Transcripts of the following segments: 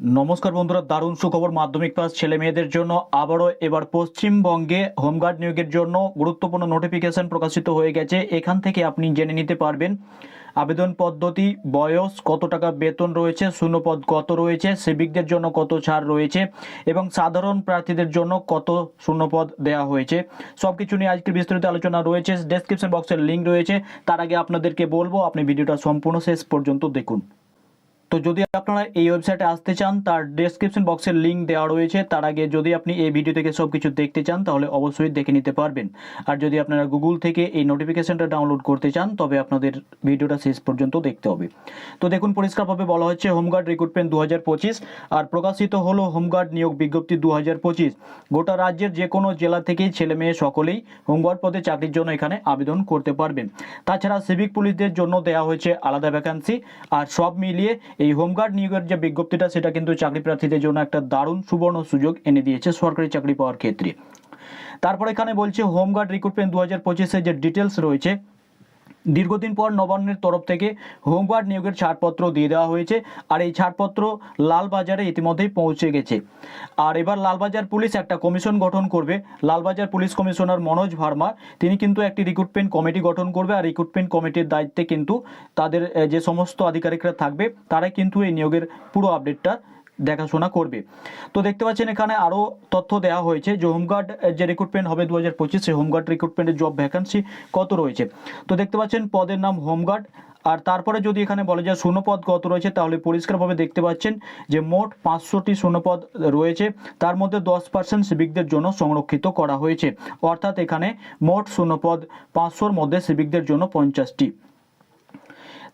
নমস্কার বন্ধুরা, দারুণ সুখবর মাধ্যমিক পাস ছেলে মেয়েদের জন্য। আবারও এবার পশ্চিমবঙ্গে হোমগার্ড নিয়োগের জন্য গুরুত্বপূর্ণ নোটিফিকেশন প্রকাশিত হয়ে গেছে। এখান থেকে আপনি জেনে নিতে পারবেন, আবেদন পদ্ধতি, বয়স, কত টাকা বেতন রয়েছে, শূন্যপদ কত রয়েছে সিভিকদের জন্য কত ছাড় রয়েছে, এবং সাধারণ প্রার্থীদের জন্য কত শূন্যপদ দেওয়া হয়েছে। সব কিছু নিয়ে আজকে বিস্তারিত আলোচনা রয়েছে ডেসক্রিপশন বক্সের লিঙ্ক রয়েছে। তার আগে আপনাদেরকে বলব, আপনি ভিডিওটা সম্পূর্ণ শেষ পর্যন্ত দেখুন। তো যদি আপনারা এই ওয়েবসাইটে আসতে চান, তার ডেসক্রিপশন বক্সের লিঙ্ক দেওয়া রয়েছে। তার আগে যদি আপনি এই ভিডিও থেকে সব কিছু দেখতে চান, তাহলে অবশ্যই দেখে নিতে পারবেন। আর যদি আপনারা গুগল থেকে এই নোটিফিকেশনটা ডাউনলোড করতে চান, তবে আপনাদের ভিডিওটা শেষ পর্যন্ত দেখতে হবে। তো দেখুন, পরিষ্কারভাবে বলা হচ্ছে হোমগার্ড রিক্রুটমেন্ট দু হাজার পঁচিশ, আর প্রকাশিত হলো হোমগার্ড নিয়োগ বিজ্ঞপ্তি দু হাজার পঁচিশ। গোটা রাজ্যের যে কোনো জেলা থেকেই ছেলে মেয়ে সকলেই হোমগার্ড পদে চাকরির জন্য এখানে আবেদন করতে পারবেন। তাছাড়া সিভিক পুলিশদের জন্য দেওয়া হয়েছে আলাদা ভ্যাকান্সি আর সব মিলিয়ে এই হোমগার্ড নিয়োগের যে বিজ্ঞপ্তিটা, সেটা কিন্তু চাকরি প্রার্থীদের জন্য একটা দারুণ সুবর্ণ সুযোগ এনে দিয়েছে সরকারি চাকরি পাওয়ার ক্ষেত্রে। তারপর এখানে বলছে, হোমগার্ড রিক্রুটমেন্ট দু হাজার পঁচিশের যে ডিটেলস রয়েছে দীর্ঘদিন পর নবান্নের তরফ থেকে হোমগার্ড নিয়োগের ছাড়পত্র দিয়ে দেওয়া হয়েছে, আর এই ছাড়পত্র লালবাজারে ইতিমধ্যেই পৌঁছে গেছে। আর এবার লালবাজার পুলিশ একটা কমিশন গঠন করবে। লালবাজার পুলিশ কমিশনার মনোজ ভার্মা, তিনি কিন্তু একটি রিক্রুটমেন্ট কমিটি গঠন করবে, আর রিক্রুটমেন্ট কমিটির দায়িত্বে কিন্তু তাদের যে সমস্ত আধিকারিকরা থাকবে, তারাই কিন্তু এই নিয়োগের পুরো আপডেটটা দেখাশোনা করবে। তো দেখতে পাচ্ছেন এখানে আরও তথ্য দেওয়া হয়েছে যে হোমগার্ড যে রিক্রুটমেন্ট হবে দু হাজার পঁচিশে হোমগার্ড রিক্রুটমেন্টের জব ভ্যাকান্সি কত রয়েছে? তো দেখতে পাচ্ছেন পদের নাম হোমগার্ড। আর তারপরে যদি এখানে বলে যায় শূন্যপদ কত রয়েছে, তাহলে পরিষ্কারভাবে দেখতে পাচ্ছেন যে মোট পাঁচশোটি শূন্যপদ রয়েছে। তার মধ্যে দশ পার্সেন্ট সিভিকদের জন্য সংরক্ষিত করা হয়েছে। অর্থাৎ এখানে মোট শূন্যপদ পাঁচশোর মধ্যে সিভিকদের জন্য পঞ্চাশটি।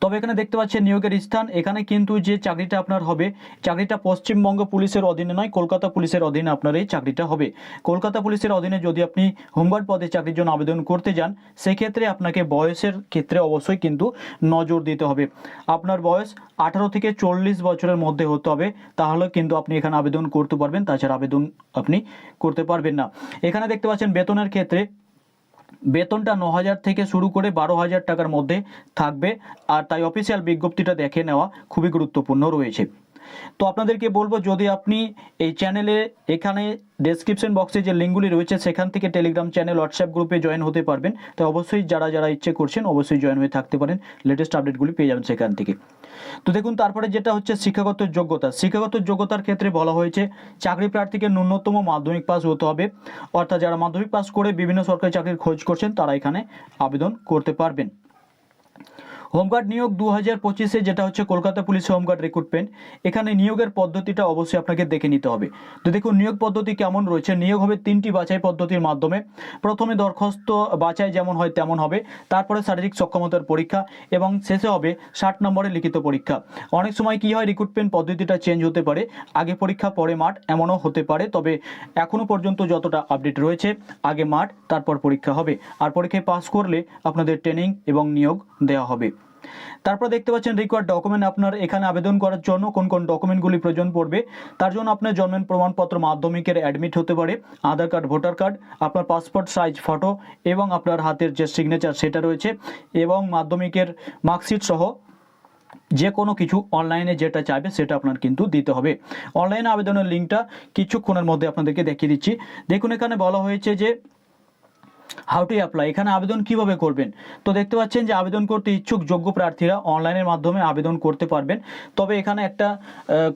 তবে এখানে দেখতে পাচ্ছেন নিয়োগের স্থান। এখানে কিন্তু যে চাকরিটা আপনার হবে, চাকরিটা পশ্চিমবঙ্গ পুলিশের অধীনে নয়, কলকাতা পুলিশের অধীনে আপনার এই চাকরিটা হবে। কলকাতা পুলিশের অধীনে যদি আপনি হোমগার্ড পদে চাকরির জন্য আবেদন করতে যান, সেক্ষেত্রে আপনাকে বয়সের ক্ষেত্রে অবশ্যই কিন্তু নজর দিতে হবে। আপনার বয়স আঠারো থেকে চল্লিশ বছরের মধ্যে হতে হবে, তাহলে কিন্তু আপনি এখানে আবেদন করতে পারবেন, তাছাড়া আবেদন আপনি করতে পারবেন না। এখানে দেখতে পাচ্ছেন বেতনের ক্ষেত্রে বেতনটা ন হাজার থেকে শুরু করে বারো হাজার টাকার মধ্যে থাকবে। আর তাই অফিসিয়াল বিজ্ঞপ্তিটা দেখে নেওয়া খুবই গুরুত্বপূর্ণ রয়েছে। তো আপনাদেরকে বলব, যদি আপনি এই চ্যানেলে এখানে ডেসক্রিপশন বক্সে যে লিঙ্কগুলি রয়েছে, সেখান থেকে টেলিগ্রাম চ্যানেল হোয়াটসঅ্যাপ গ্রুপে জয়েন হতে পারবেন। তো অবশ্যই যারা যারা ইচ্ছে করছেন, অবশ্যই জয়েন হয়ে থাকতে পারেন। লেটেস্ট আপডেটগুলি পেয়ে যাবেন সেখান থেকে। তো দেখুন, তারপরে যেটা হচ্ছে শিক্ষাগত যোগ্যতা। শিক্ষাগত যোগ্যতার ক্ষেত্রে বলা হয়েছে, চাকরি প্রার্থীকে ন্যূনতম মাধ্যমিক পাস হতে হবে। অর্থাৎ যারা মাধ্যমিক পাস করে বিভিন্ন সরকারি চাকরির খোঁজ করছেন, তারা এখানে আবেদন করতে পারবেন। হোমগার্ড নিয়োগ দু হাজার পঁচিশে, যেটা হচ্ছে কলকাতা পুলিশ হোমগার্ড রিক্রুটমেন্ট, এখানে নিয়োগের পদ্ধতিটা অবশ্যই আপনাকে দেখে নিতে হবে। তো দেখুন, নিয়োগ পদ্ধতি কেমন রয়েছে? নিয়োগ হবে তিনটি বাছাই পদ্ধতির মাধ্যমে। প্রথমে দরখাস্ত বাছাই যেমন হয় তেমন হবে, তারপরে শারীরিক সক্ষমতার পরীক্ষা, এবং শেষে হবে ষাট নম্বরের লিখিত পরীক্ষা। অনেক সময় কি হয়, রিক্রুটমেন্ট পদ্ধতিটা চেঞ্জ হতে পারে, আগে পরীক্ষা, পরে মাঠ, এমনও হতে পারে, তবে এখনও পর্যন্ত যতটা আপডেট রয়েছে, আগে মাঠ, তারপর পরীক্ষা হবে। আর পরীক্ষায় পাস করলে আপনাদের ট্রেনিং এবং নিয়োগ দেওয়া হবে। তারপর দেখতে পাচ্ছেন রিকোয়ার্ড ডকুমেন্ট আপনার এখানে আবেদন করার জন্য কোন কোন ডকুমেন্টগুলি প্রয়োজন পড়বে। তার জন্য আপনার জন্মের প্রমাণপত্র মাধ্যমিকের অ্যাডমিট হতে পারে, আধার কার্ড ভোটার কার্ড আপনার পাসপোর্ট সাইজ ফটো এবং আপনার হাতের যে সিগনেচার সেটা রয়েছে এবং মাধ্যমিকের মার্কশিট সহ যে কোনো কিছু অনলাইনে যেটা চাইবে সেটা আপনার কিন্তু দিতে হবে। অনলাইনে আবেদনের লিঙ্কটা কিছুক্ষণের মধ্যে আপনাদেরকে দেখিয়ে দিচ্ছি। দেখুন এখানে বলা হয়েছে যে হাউ টু অ্যাপ্লাই এখানে আবেদন কীভাবে করবেন? তো দেখতে পাচ্ছেন যে আবেদন করতে ইচ্ছুক যোগ্য প্রার্থীরা অনলাইনের মাধ্যমে আবেদন করতে পারবেন। তবে এখানে একটা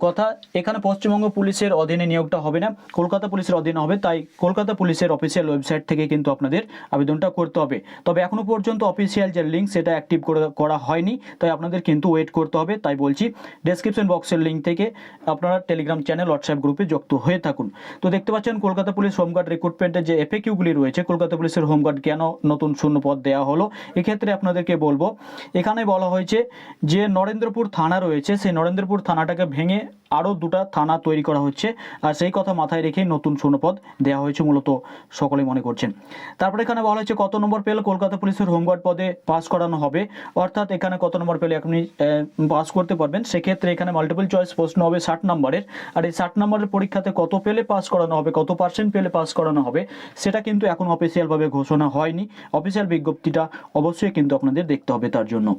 কথা, এখানে পশ্চিমবঙ্গ পুলিশের অধীনে নিয়োগটা হবে না। কলকাতা পুলিশের অধীনে হবে, তাই কলকাতা পুলিশের অফিসিয়াল ওয়েবসাইট থেকে কিন্তু আপনাদের আবেদনটা করতে হবে। তবে এখনও পর্যন্ত অফিসিয়াল যে লিঙ্ক সেটা অ্যাক্টিভ করে হয়নি, তাই আপনাদের কিন্তু ওয়েট করতে হবে। তাই বলছি ডেসক্রিপশন বক্সের লিঙ্ক থেকে আপনারা টেলিগ্রাম চ্যানেল হোয়াটসঅ্যাপ গ্রুপে যুক্ত হয়ে থাকুন। তো দেখতে পাচ্ছেন কলকাতা পুলিশ হোমগার্ড রিক্রুটমেন্টের যে এফএকিউগুলি রয়েছে, কলকাতা পুলিশের হোমগার্ড কেন নতুন শূন্য পদ দেওয়া হলো? এক্ষেত্রে আপনাদেরকে বলব, এখানে বলা হয়েছে যে নরেন্দ্রপুর থানা রয়েছে, সেই নরেন্দ্রপুর থানাটাকে ভেঙে আরও দুটা থানা তৈরি করা হচ্ছে আর সেই কথা মাথায় রেখেই নতুন শূন্যপদ দেওয়া হয়েছে মূলত সকলেই মনে করছেন। তারপরে এখানে বলা হয়েছে কত নম্বর পেলে কলকাতা পুলিশের হোমগার্ড পদে পাস করানো হবে। অর্থাৎ এখানে কত নম্বর পেলে আপনি পাস করতে পারবেন। সেক্ষেত্রে এখানে মাল্টিপল চয়েস প্রশ্ন হবে ষাট নম্বরের। আর এই ষাট নম্বরের পরীক্ষাতে কত পেলে পাস করানো হবে, কত পার্সেন্ট পেলে পাস করানো হবে, সেটা কিন্তু এখন অফিসিয়ালভাবে ঘোষণা হয়নি। অফিসিয়াল বিজ্ঞপ্তিটা অবশ্যই কিন্তু আপনাদের দেখতে হবে তার জন্য।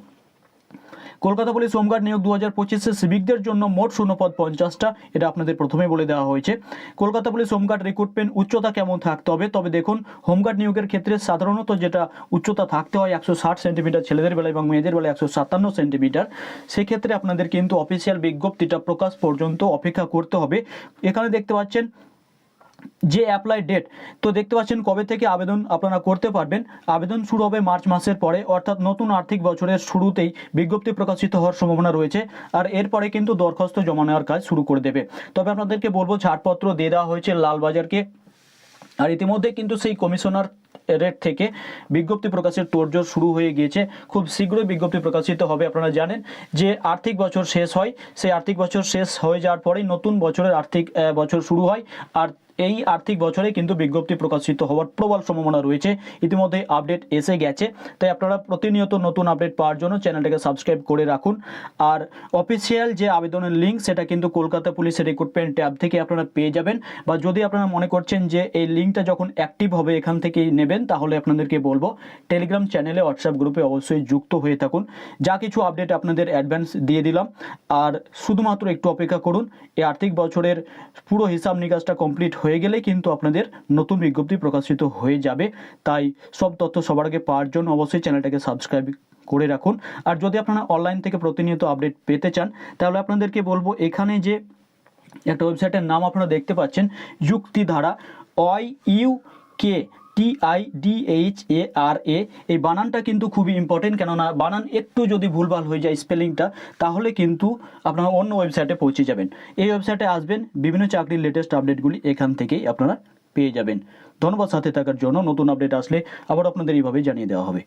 কলকাতা পুলিশ হোমগার্ড নিয়োগ দু হাজার পঁচিশে সিভিকদের জন্য মোট শূন্যপদ পঞ্চাশটা, এটা আপনাদের প্রথমে বলে দেওয়া হয়েছে। কলকাতা পুলিশ হোমগার্ড রিক্রুটমেন্ট উচ্চতা কেমন থাকতে হবে? তবে দেখুন, হোমগার্ড নিয়োগের ক্ষেত্রে সাধারণত যেটা উচ্চতা থাকতে হয় একশো ষাট সেন্টিমিটার ছেলেদের বেলায় এবং মেয়েদের বেলায় একশো সাতান্ন সেন্টিমিটার, সেক্ষেত্রে আপনাদের কিন্তু অফিসিয়াল বিজ্ঞপ্তিটা প্রকাশ পর্যন্ত অপেক্ষা করতে হবে। এখানে দেখতে পাচ্ছেন যে অ্যাপ্লাই ডেট তো দেখতে পাচ্ছেন কবে থেকে আবেদন আপনারা করতে পারবেন। আবেদন শুরু হবে মার্চ মাসের পরে, অর্থাৎ নতুন আর্থিক বছরের শুরুতেই বিজ্ঞপ্তি প্রকাশিত হওয়ার সম্ভাবনা রয়েছে, আর এরপরে কিন্তু দরখাস্ত জমা নেওয়ার কাজ শুরু করে দেবে। তবে আপনাদেরকে বলব, ছাড়পত্র দিয়ে দেওয়া হয়েছে লালবাজারকে, আর ইতিমধ্যে কিন্তু সেই কমিশনার রেট থেকে বিজ্ঞপ্তি প্রকাশের তোড়জোড় শুরু হয়ে গিয়েছে। খুব শীঘ্রই বিজ্ঞপ্তি প্রকাশিত হবে, আপনারা জানেন যে আর্থিক বছর শেষ হয়। সেই আর্থিক বছর শেষ হয়ে যাওয়ার পরেই নতুন বছরের আর্থিক বছর শুরু হয়। আর এই আর্থিক বছরে কিন্তু বিজ্ঞপ্তি প্রকাশিত হওয়ার প্রবল সম্ভাবনা রয়েছে। ইতিমধ্যে আপডেট এসে গেছে। তাই আপনারা প্রতিনিয়ত নতুন আপডেট পাওয়ার জন্য চ্যানেলটাকে সাবস্ক্রাইব করে রাখুন। আর অফিসিয়াল যে আবেদনের লিঙ্ক সেটা কিন্তু কলকাতা পুলিশের রিক্রুটমেন্ট ট্যাব থেকে আপনারা পেয়ে যাবেন। বা যদি আপনারা মনে করছেন যে এই লিঙ্কটা যখন অ্যাক্টিভ হবে এখান থেকেই নেবেন, তাহলে আপনাদেরকে বলব টেলিগ্রাম চ্যানেলে হোয়াটসঅ্যাপ গ্রুপে অবশ্যই যুক্ত হয়ে থাকুন। যা কিছু আপডেট আপনাদের অ্যাডভান্স দিয়ে দিলাম। আর শুধুমাত্র একটু অপেক্ষা করুন, এই আর্থিক বছরের পুরো হিসাব নিকাশটা কমপ্লিট হয়ে গেলে কিন্তু আপনাদের নতুন বিজ্ঞপ্তি প্রকাশিত হয়ে যাবে। তাই সব তথ্য সবার আগে পাওয়ার জন্য অবশ্যই চ্যানেলটাকে সাবস্ক্রাইব করে রাখুন। আর যদি আপনারা অনলাইন থেকে প্রতিনিয়ত আপডেট পেতে চান, তাহলে আপনাদেরকে বলব, এখানে যে একটা ওয়েবসাইটের নাম আপনারা দেখতে পাচ্ছেন যুক্তিধারা অই U K T I D H A R A এই বানানটা কিন্তু খুবই ইম্পর্টেন্ট কেননা বানান একটু যদি ভুলভাল হয়ে যায় স্পেলিংটা তাহলে কিন্তু আপনারা অন্য ওয়েবসাইটে পৌঁছে যাবেন। এই ওয়েবসাইটে আসবেন, বিভিন্ন চাকরির লেটেস্ট আপডেটগুলি এখান থেকেই আপনারা পেয়ে যাবেন। ধন্যবাদ সাথে থাকার জন্য, নতুন আপডেট আসলে আবার আপনাদের এইভাবে জানিয়ে দেওয়া হবে।